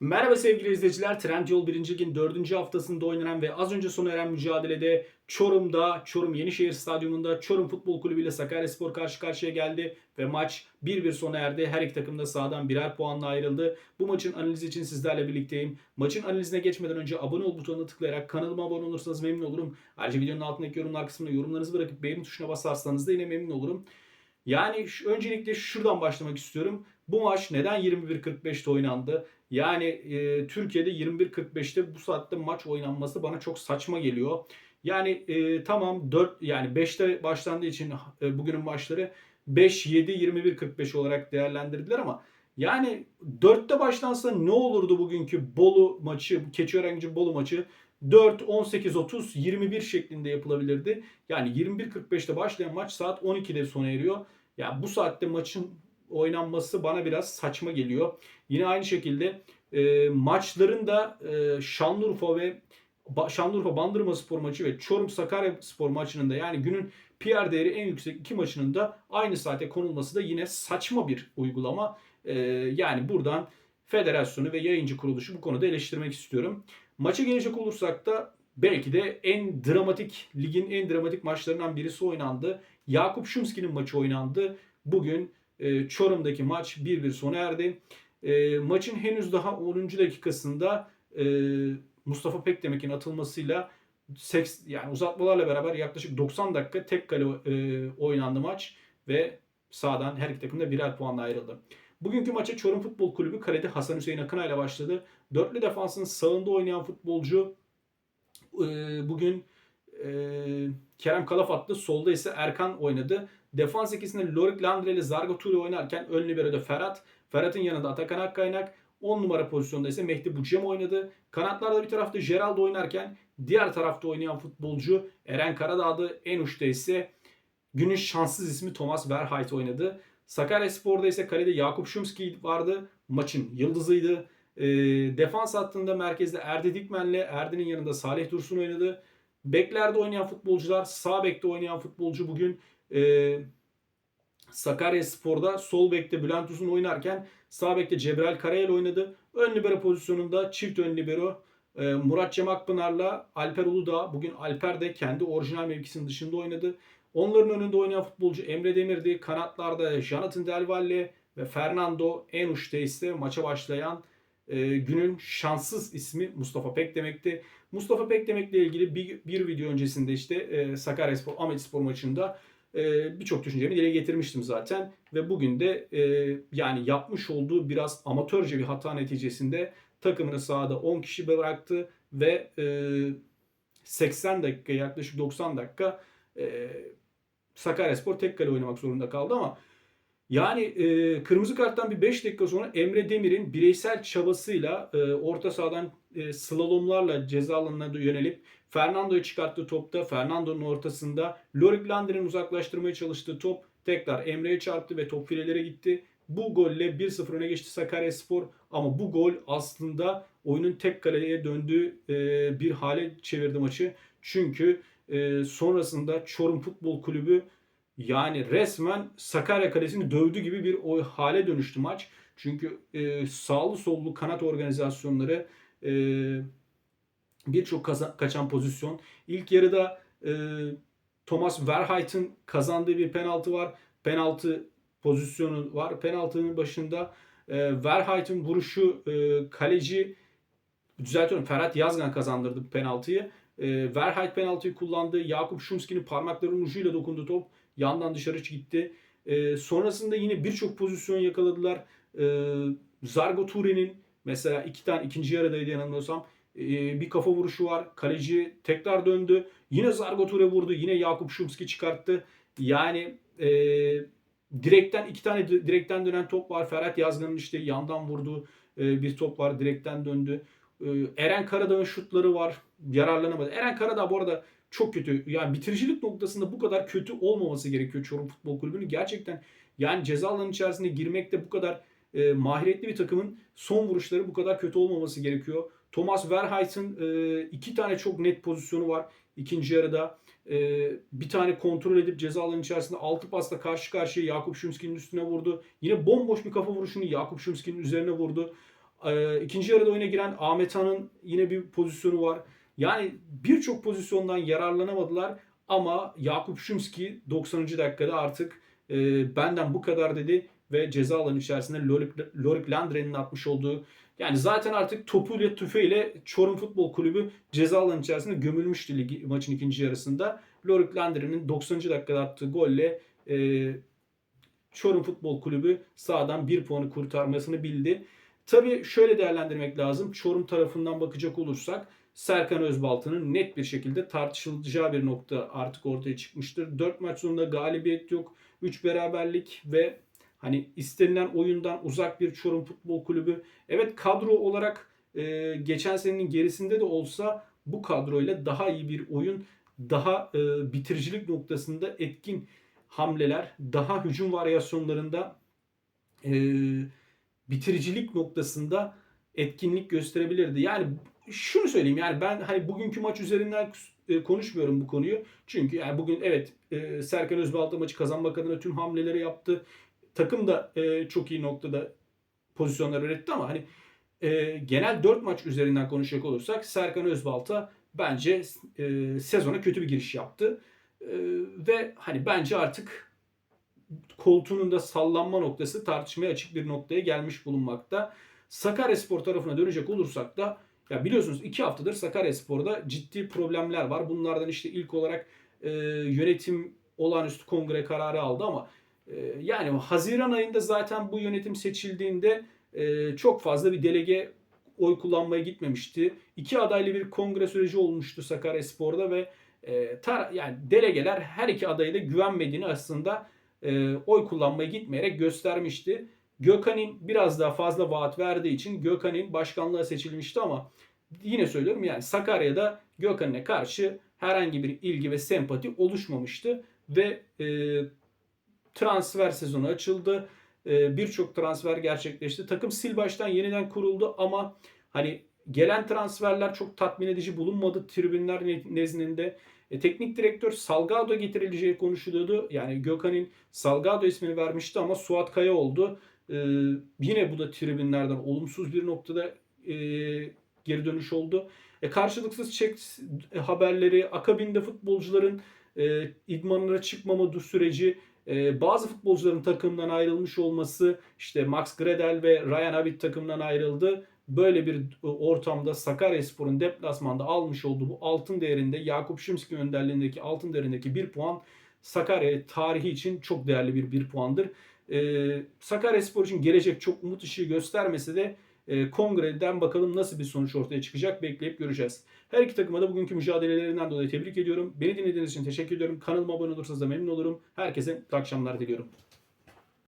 Merhaba sevgili izleyiciler. Trendyol 1. Lig'in 4. haftasında oynanan ve az önce sona eren mücadelede Çorum'da, Çorum Yenişehir Stadyumunda Çorum Futbol Kulübü ile Sakaryaspor karşı karşıya geldi ve maç 1-1 sona erdi. Her iki takım da sahadan birer puanla ayrıldı. Bu maçın analizi için sizlerle birlikteyim. Maçın analizine geçmeden önce abone ol butonuna tıklayarak kanalıma abone olursanız memnun olurum. Ayrıca videonun altındaki yorumlar kısmına yorumlarınızı bırakıp beğeni tuşuna basarsanız da yine memnun olurum. Yani öncelikle şuradan başlamak istiyorum. Bu maç neden 21.45'te oynandı? Yani e, Türkiye'de 21.45'te bu saatte maç oynanması bana çok saçma geliyor. Yani e, tamam 4 yani 5'te başlandığı için e, bugünün maçları 5 7 21.45 olarak değerlendirdiler ama yani 4'te başlansa ne olurdu bugünkü Bolu maçı, Keçiörenci Bolu maçı 4 18 30 21 şeklinde yapılabilirdi. Yani 21.45'te başlayan maç saat 12'de sona eriyor. Ya bu saatte maçın oynanması bana biraz saçma geliyor. Yine aynı şekilde e, maçların da e, Şanlıurfa ve Şanlıurfa Bandırma Spor maçı ve Çorum Sakarya Spor maçının da yani günün PR değeri en yüksek iki maçının da aynı saate konulması da yine saçma bir uygulama. E, yani buradan federasyonu ve yayıncı kuruluşu bu konuda eleştirmek istiyorum. Maça gelecek olursak da belki de en dramatik, ligin en dramatik maçlarından birisi oynandı. Yakup Şumski'nin maçı oynandı. Bugün e, Çorum'daki maç 1-1 sona erdi. E, maçın henüz daha 10. dakikasında e, Mustafa Pekdemek'in atılmasıyla seks, yani uzatmalarla beraber yaklaşık 90 dakika tek kale oynandı maç ve sağdan her iki takım da birer puanla ayrıldı. Bugünkü maça Çorum Futbol Kulübü kalede Hasan Hüseyin Akınay ile başladı. Dörtlü defansın sağında oynayan futbolcu bugün e, Kerem Kalafat'tı. Solda ise Erkan oynadı. Defans ikisinde Lorik Landre ile Zargo Ture oynarken ön libero'da Ferhat. Ferhat'ın yanında Atakan Akkaynak. 10 numara pozisyonda ise Mehdi Bucem oynadı. Kanatlarda bir tarafta Geraldo oynarken diğer tarafta oynayan futbolcu Eren Karadağ'dı. En uçta ise günün şanssız ismi Thomas Verhait oynadı. Sakaryaspor'da ise kalede Yakup Şumski vardı. Maçın yıldızıydı. E, defans hattında merkezde Erdi Dikmen'le Erdi'nin yanında Salih Dursun oynadı. Beklerde oynayan futbolcular, sağ bekte oynayan futbolcu bugün e, Sakarya Spor'da sol bekte Bülent Uzun oynarken sağ bekte Cebrail Karayel oynadı. Ön libero pozisyonunda çift ön libero e, Murat Cem Akpınar'la Alper Uludağ. Bugün Alper de kendi orijinal mevkisinin dışında oynadı. Onların önünde oynayan futbolcu Emre Demir'di. Kanatlarda Jonathan Del Valle ve Fernando en uçta ise maça başlayan e, günün şanssız ismi Mustafa Pek demekti. Mustafa Pek demekle ilgili bir, bir video öncesinde işte e, Sakaryaspor Ahmetspor maçında birçok düşüncemi dile getirmiştim zaten. Ve bugün de e, yani yapmış olduğu biraz amatörce bir hata neticesinde takımını sahada 10 kişi bıraktı ve e, 80 dakika yaklaşık 90 dakika e, Sakaryaspor tek kale oynamak zorunda kaldı ama yani e, kırmızı karttan bir 5 dakika sonra Emre Demir'in bireysel çabasıyla e, orta sahadan e, slalomlarla ceza alanına yönelip Fernando'yu çıkarttığı topta Fernando'nun ortasında Lorik Lander'in uzaklaştırmaya çalıştığı top tekrar Emre'ye çarptı ve top filelere gitti. Bu golle 1-0 öne geçti Sakaryaspor ama bu gol aslında oyunun tek kaleye döndüğü e, bir hale çevirdi maçı. Çünkü e, sonrasında Çorum Futbol Kulübü yani resmen Sakarya Kalesi'ni dövdü gibi bir o hale dönüştü maç. Çünkü sağlı sollu kanat organizasyonları birçok kaza- kaçan pozisyon. İlk yarıda e, Thomas Verheit'in kazandığı bir penaltı var. Penaltı pozisyonu var. Penaltının başında e, Verheit'in vuruşu e, kaleci düzeltiyorum Ferhat Yazgan kazandırdı penaltıyı. E, Verheit penaltıyı kullandı. Yakup Şumski'nin parmaklarının ucuyla dokundu top. Yandan dışarı gitti. E, sonrasında yine birçok pozisyon yakaladılar. E, Zargo Ture'nin mesela iki tane ikinci yarıdaydı yanılmıyorsam. E, bir kafa vuruşu var. Kaleci tekrar döndü. Yine Zargo Ture vurdu. Yine Yakup Şumski çıkarttı. Yani e, direkten iki tane di- direkten dönen top var. Ferhat Yazgan'ın işte yandan vurduğu e, bir top var. Direkten döndü. E, Eren Karadağ'ın şutları var. Yararlanamadı. Eren Karadağ bu arada çok kötü. Yani bitiricilik noktasında bu kadar kötü olmaması gerekiyor Çorum Futbol Kulübü'nün. Gerçekten yani ceza alanı içerisinde girmekte bu kadar e, mahiyetli bir takımın son vuruşları bu kadar kötü olmaması gerekiyor. Thomas Verheit'in e, iki tane çok net pozisyonu var ikinci yarıda. E, bir tane kontrol edip ceza alanı içerisinde altı pasla karşı karşıya Yakup Şumski'nin üstüne vurdu. Yine bomboş bir kafa vuruşunu Yakup Şumski'nin üzerine vurdu. Ee, ikinci yarıda oyuna giren Ahmet Han'ın yine bir pozisyonu var. Yani birçok pozisyondan yararlanamadılar ama Yakup Şumski 90. dakikada artık e, benden bu kadar dedi ve ceza alanı içerisinde Lorik, Lorik Landre'nin atmış olduğu yani zaten artık topuyla tüfeğiyle Çorum Futbol Kulübü ceza alanı içerisinde gömülmüştü ligi, maçın ikinci yarısında. Lorik Landre'nin 90. dakikada attığı golle e, Çorum Futbol Kulübü sahadan bir puanı kurtarmasını bildi. Tabii şöyle değerlendirmek lazım. Çorum tarafından bakacak olursak Serkan Özbaltı'nın net bir şekilde tartışılacağı bir nokta artık ortaya çıkmıştır. 4 maç sonunda galibiyet yok. 3 beraberlik ve hani istenilen oyundan uzak bir Çorum Futbol Kulübü. Evet kadro olarak e, geçen senenin gerisinde de olsa bu kadroyla daha iyi bir oyun, daha e, bitiricilik noktasında etkin hamleler, daha hücum varyasyonlarında e, bitiricilik noktasında etkinlik gösterebilirdi. Yani şunu söyleyeyim yani ben hani bugünkü maç üzerinden e, konuşmuyorum bu konuyu. Çünkü yani bugün evet e, Serkan Özbalta maçı kazanmak adına tüm hamleleri yaptı. Takım da e, çok iyi noktada pozisyonlar üretti ama hani e, genel 4 maç üzerinden konuşacak olursak Serkan Özbalta bence e, sezona kötü bir giriş yaptı. E, ve hani bence artık koltuğunun da sallanma noktası tartışmaya açık bir noktaya gelmiş bulunmakta. Sakaryaspor tarafına dönecek olursak da ya biliyorsunuz iki haftadır Sakaryaspor'da ciddi problemler var. Bunlardan işte ilk olarak e, yönetim olağanüstü kongre kararı aldı ama yani Haziran ayında zaten bu yönetim seçildiğinde e, çok fazla bir delege oy kullanmaya gitmemişti. İki adaylı bir kongre süreci olmuştu Sakaryaspor'da ve e, tar- yani delegeler her iki adayı da güvenmediğini aslında e, oy kullanmaya gitmeyerek göstermişti. Gökhan'in biraz daha fazla vaat verdiği için Gökhan'in başkanlığa seçilmişti ama yine söylüyorum yani Sakarya'da Gökhan'e karşı herhangi bir ilgi ve sempati oluşmamıştı ve e, transfer sezonu açıldı. E, Birçok transfer gerçekleşti. Takım sil baştan yeniden kuruldu ama hani gelen transferler çok tatmin edici bulunmadı tribünler nezdinde. E, teknik direktör Salgado getirileceği konuşuluyordu. Yani Gökhan'ın Salgado ismini vermişti ama Suat Kaya oldu. E, yine bu da tribünlerden olumsuz bir noktada e, geri dönüş oldu. E, karşılıksız çek haberleri, akabinde futbolcuların e, idmanlara çıkmama süreci, e, bazı futbolcuların takımdan ayrılmış olması, işte Max Gradel ve Ryan Abit takımdan ayrıldı. Böyle bir ortamda Sakaryaspor'un deplasmanda almış olduğu bu altın değerinde Yakup Şimski önderliğindeki altın değerindeki bir puan Sakarya tarihi için çok değerli bir bir puandır. Ee, Sakaryaspor için gelecek çok umut ışığı göstermese de e, kongreden bakalım nasıl bir sonuç ortaya çıkacak bekleyip göreceğiz. Her iki takıma da bugünkü mücadelelerinden dolayı tebrik ediyorum. Beni dinlediğiniz için teşekkür ediyorum. Kanalıma abone olursanız da memnun olurum. Herkese akşamlar diliyorum.